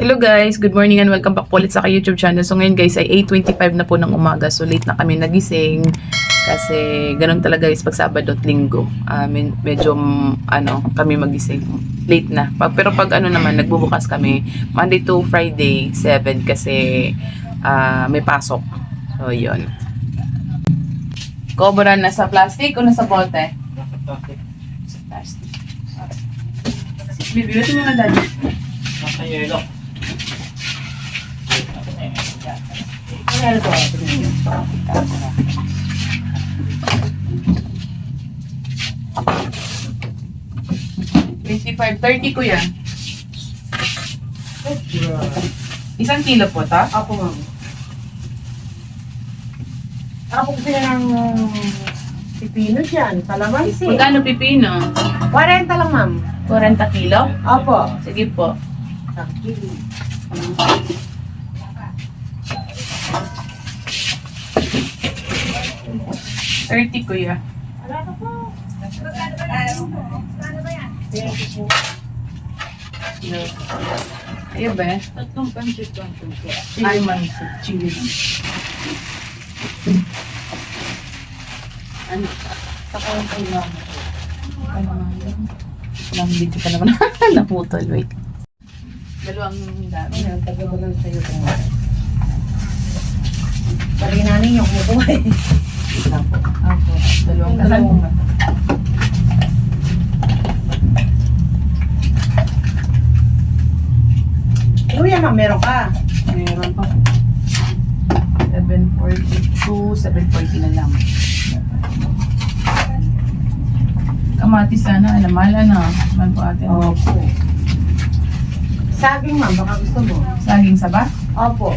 Hello guys, good morning and welcome back po ulit sa aking YouTube channel. So ngayon guys ay 8.25 na po ng umaga. So late na kami nagising kasi ganun talaga guys pag Sabado at Linggo. Ah, med- medyo mm, ano kami magising. Late na. Pag, pero pag ano naman nagbubukas kami Monday to Friday 7 kasi ah, may pasok. So yun. Cobra na sa plastic o nasa bote? Sa plastic. Bibi, ito mga daddy. Nasa yelo. Twenty-five, thirty ko yan. Isang kilo po ta? Ako, ma'am. Ako kasi ng pipino dyan. Kalamansi. Magkano pipino? 40 lang, ma'am. 40 kilo? Opo. Sige po. Isang kilo. Thirty kuya. Ayun ba? Tatlong pansit lang po. Ay, man. Chili lang. Ano? Saka yung kailangan. Ano nga? Ilang video pa naman. Naputol. Wait. Dalawang dami. Ano, taga ko lang sa'yo Pari yung kumukuha. Lang po. Ako. Dalawang Yung dalawang. dalawang. Luya, ma'am, meron ka. Meron pa. 742, 740 na lang. Kamatis sana, alamala na. Man po ate. Opo. Saging, ma'am, baka gusto mo. Saging saba? Opo.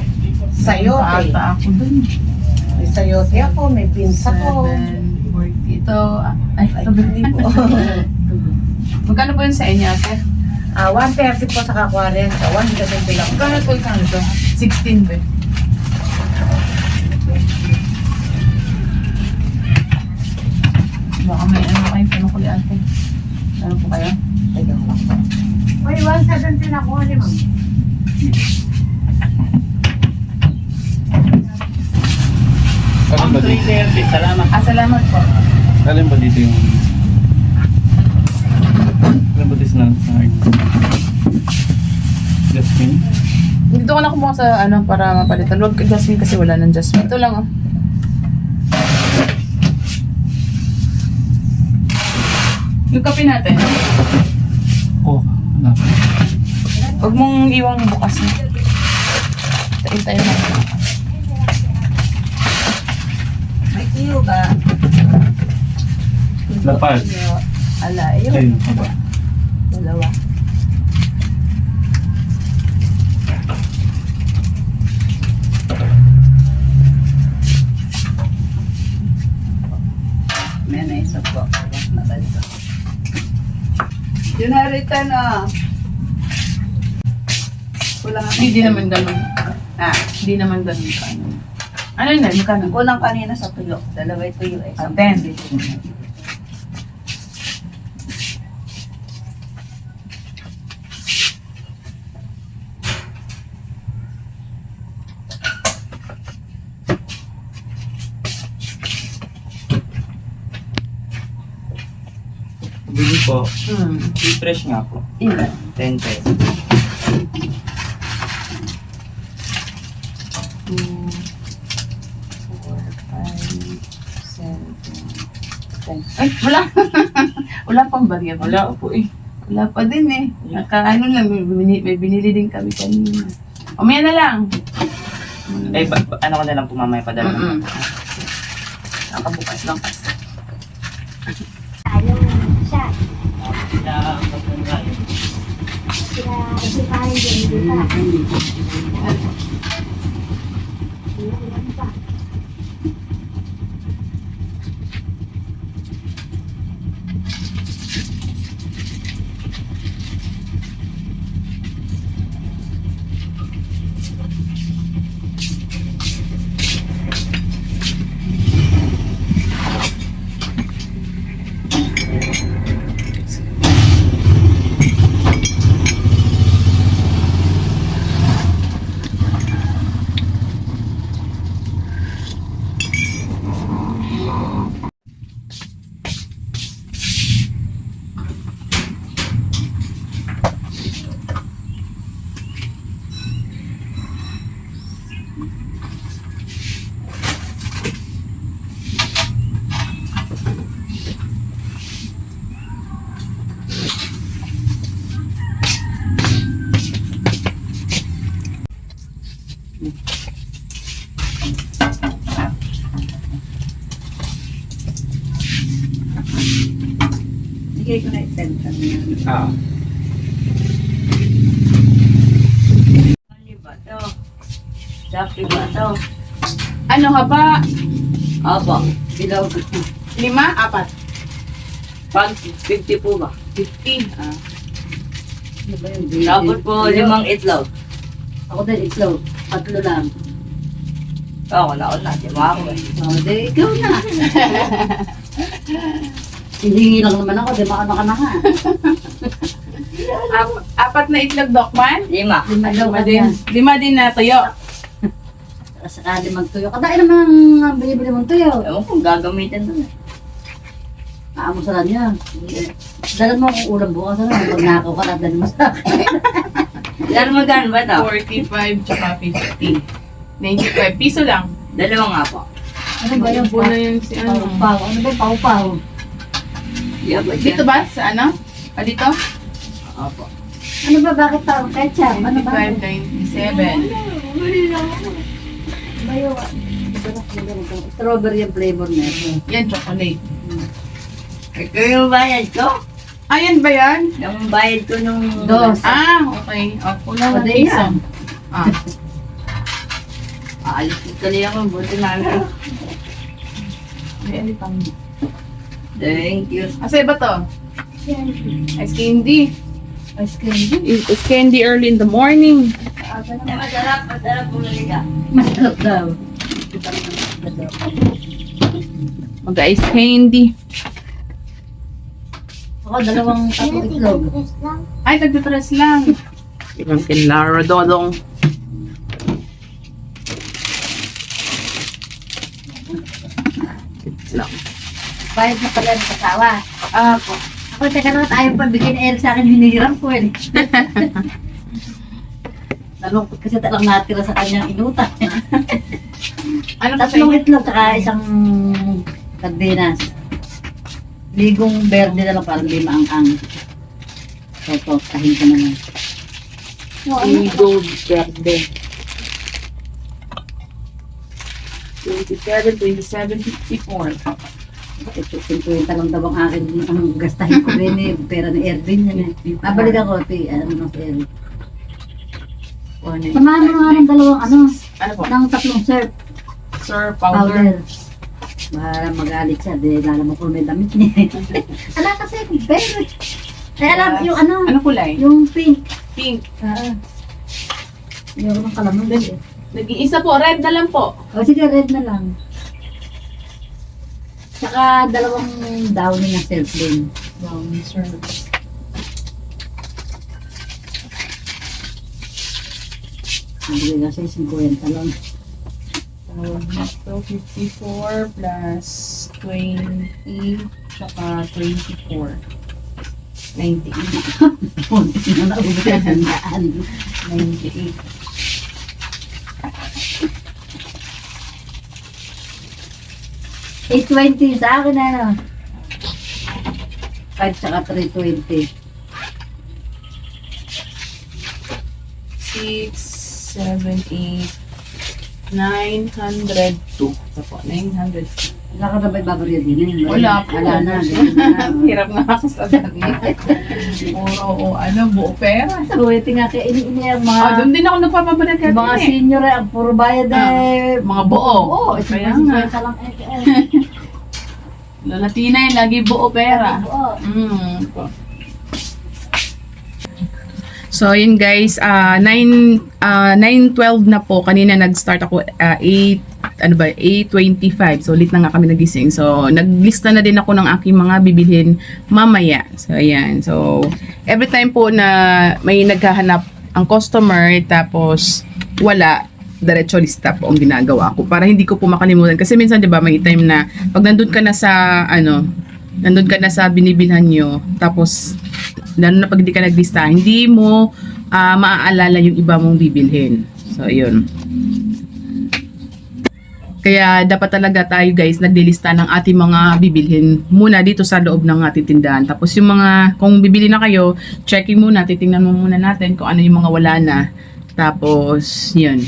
Sayote. Paata ako dun. Sayote ako, may beans ako. 740. Ito, ay, ito po. Magkano po yun sa inyo ate? Ah, 130 po sa 40. 170 lang. Magkano po yung ito? 16 ba? Baka may ano kayo, panukuli ate. Ano po kayo? Teka lang. Uy, 170 na ako, ni ma'am. Alin ba dito? Salamat. Ah, salamat po. Alin ba dito yung... Alin ba dito na sa Jasmine? Dito ko na kumuha sa ano para mapalitan. Huwag kay Jasmine kasi wala ng Jasmine. Ito lang oh. Yung kape natin. Oh, ano? Huwag mong iwang bukas na. Tayo tayo na. Tiyo ba? Lapad. Ala, yun. Ayun, aba. Dalawa. May may isa po. Nabalito. Yun harita na. Kulang ako. Hindi naman ganun. Ha? Hindi naman ganun ka. Ano, ano yun? Magkano? Kulang kanina sa tuyo. Dalawa yung tuyo. Eh. Ah, ten. Bili po. Hmm. Fresh nga po. Ilan? 10 pesos. Two, four, five, seven, ten. Ay, wala. wala pang barya. Wala po eh. Wala pa din eh. Naka ano lang, may binili, may binili din kami kanina. Umaya na lang. Eh, ba, ba- ano ko na lang po mamaya padala Mm-mm. naman. Nakabukas lang kasi. Ayaw siya. Kaya, pagpunta yun. Sila, si parang Bigay ko na. Ah. Sapi ba to? Ano haba? Opo, bilog. Lima? Apat? Pag 50 po ba? 50. Ah. Ano ba yung Tapos po limang itlog. Ako din, itlog. Tatlo lang. Oo, wala ko na. Di ba ako eh. Oh, di, ikaw na. Hihingi lang naman ako, di ba ano ka na ha? Ap- apat na itlog, Dokman? Lima. Lima daw Lima ka din. Lima din na tuyo. Sakali magtuyo. Kadai naman ang binibili mong tuyo. Ewan kung gagamitin doon. Aamusalan niya. Dalan mo akong ulam bukas ano. Pag nakaw ka na, dalan mo sa akin. Ilan magkano ba to? 45 tsaka 50. 95 piso lang. Dalawa nga po. Ano ba yung na yun si ano. Pau-pau? Ano ba yung pau-pau? Yeah, Dito ba? Sa ano? Ah, dito? Opo. Ano ba, bakit tao? Ketchup? Ano ba? 95, 97. Bayo, Strawberry yung flavor na ito. Yan, chocolate. Ito yung bayad ko. Ayan ba yan? Yung bayad ko nung... Dos. Ah, okay. O, kulang ng Pwede piso. yan. Ah, Aalis ko tuloy ako. Buti na lang. may alipang. Thank you. Asa ba to? Ice candy. Ice cream. Ice candy early in the morning. Eh, masarap. Masarap po nalika. Masarap daw. Mag-ice candy. Ako, dalawang tatong itlog. Ay, tagpipress lang. Ibang kinlara, dodong. lang. Bayad na pala ng kasawa. Ah, po. Ako, teka naman, ayaw pa bigyan ni Eric sa akin, hinihiram ko eh. Nalungkot kasi talang natira sa kanyang inutan. Ano Tatlong itlog, saka isang sardinas. Ligong berde na lang parang lima ang ang. Toto, tahin ko naman. Eagle Verde. 27, 27, 54. Ito, 50 lang daw ang akin. Ang gastahin ko rin eh. Pera ni Erwin yan eh. Mabalik ako, ti, ano si Erwin. Samahan mo nga ng dalawang ano, Ano po? ng tatlong syrup Sir powder. powder. Para magalit siya, di lalo mo kung may damit niya. Ala kasi, very. Ay, alam, yung ano, Ano kulay? yung pink. Pink. Ah, yung ng kalamang eh. Nag-iisa po, red na lang po. O sige, red na lang. Saka dalawang downy na self din. Brown, sir. Sabi kasi 50 lang. So, 54 plus 20, tsaka 24. 98. Punti na naubos ang handaan. 98. Eight twenty sa akin na ano. Kahit saka 320. 6, 7, 8, 902. Ito po, 902. Wala ka na ba ibabarya din eh? Wala po. Wala na. na. Hirap nga ako sa dami. Puro, o, ano, buo pera. Ito nga kaya ini-ini ang mga, Ah, doon din ako nagpapabalag kaya yung mga eh. senior eh, ang puro bayad eh. Mga buo. Oo, ito Kaya nga. lang eh. eh. Lalatina yung lagi buo pera. Oo. Mm. So, yun guys, ah 9, ah 9.12 na po. Kanina nag-start ako ah 8, ano ba, 8.25. So, late na nga kami nagising. So, naglista na din ako ng aking mga bibilhin mamaya. So, ayan. So, every time po na may naghahanap ang customer, tapos wala, diretso lista po ang ginagawa ko para hindi ko po makalimutan kasi minsan 'di ba may time na pag nandun ka na sa ano nandun ka na sa binibilhan nyo tapos lalo na pag hindi ka naglista hindi mo ah, maaalala yung iba mong bibilhin so yun kaya dapat talaga tayo guys naglilista ng ating mga bibilhin muna dito sa loob ng ating tindahan. Tapos yung mga, kung bibili na kayo, checking muna, titingnan mo muna natin kung ano yung mga wala na. Tapos, yun.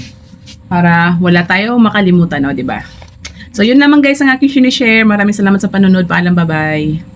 Para wala tayo makalimutan, no, di ba? So, yun naman guys ang aking sinishare. Maraming salamat sa panonood. Paalam, bye-bye.